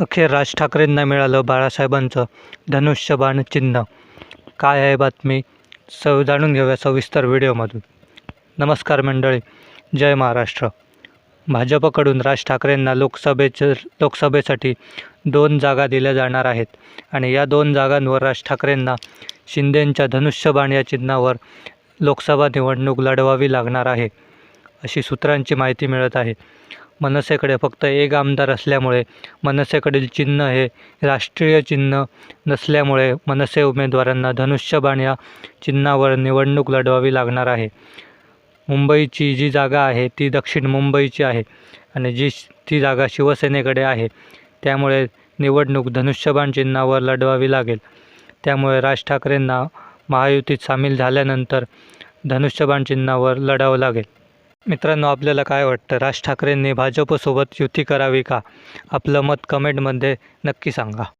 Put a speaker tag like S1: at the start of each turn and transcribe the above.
S1: अखेर राज ठाकरेंना मिळालं बाळासाहेबांचं धनुष्यबाण चिन्ह. काय आहे बातमी? स जाणून घेऊया सविस्तर व्हिडिओमधून. नमस्कार मंडळी जय महाराष्ट्र. भाजपकडून राज ठाकरेंना लोकसभेचे लोकसभेसाठी दोन जागा दिल्या जाणार आहेत आणि या दोन जागांवर राज ठाकरेंना शिंदेंच्या धनुष्यबाण या चिन्हावर लोकसभा निवडणूक लढवावी लागणार आहे अशी सूत्रांची माहिती मिळत आहे. मनसेकडे फक्त एक आमदार असल्यामुळे मनसेकडील चिन्ह हे राष्ट्रीय चिन्ह नसल्यामुळे मनसे उमेदवारांना धनुष्यबाण या चिन्हावर निवडणूक लढवावी लागणार आहे. मुंबईची जी जागा आहे ती दक्षिण मुंबईची आहे आणि जी ती जागा शिवसेनेकडे आहे त्यामुळे निवडणूक धनुष्यबाण चिन्हावर लढवावी लागेल. त्यामुळे राज ठाकरेंना महायुतीत सामील झाल्यानंतर धनुष्यबाण चिन्हावर लढावं लागेल. मित्रांनो आपल्याला काय वाटतं? राज ठाकरेंनी भाजपसोबत युती करावी का? आपलं मत कमेंटमध्ये नक्की सांगा.